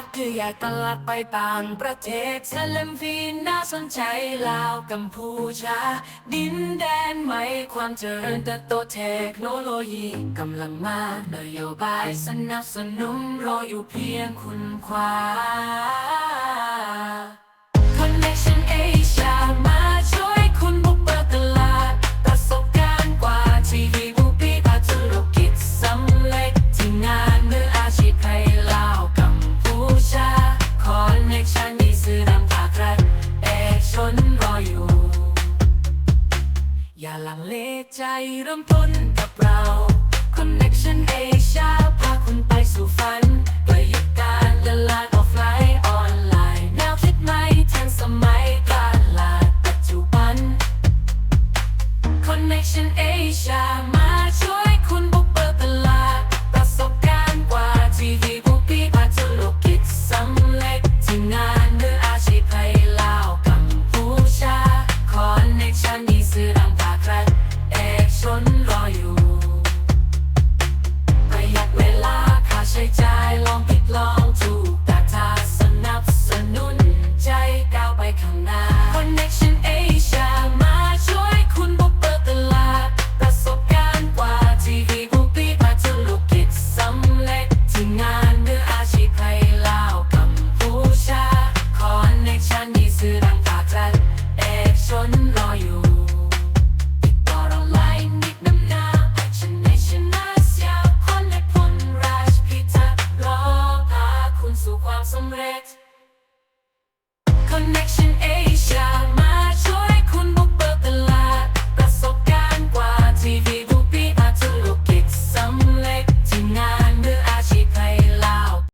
ดคืออยากตลาดไปต่างประเทศเซเลมฟีน่าสนใจลาวกัมพูชา ดินแดนใหม่ความเจริญเติบโตเทคโนโลยีกำลังมานโยบายสนับสนุนรออยู่เพียงคุณคว้า อย่าลังเลใจเริ่มต้นกับเรา Connection Asia พาคุณไปสู่ฝันประยุกต์การตลาดออฟไลน์ออนไลน์แนวคิดใหม่ทันสมัยตลาดปัจจุบัน Connection Asia ความสำเร็จ connection.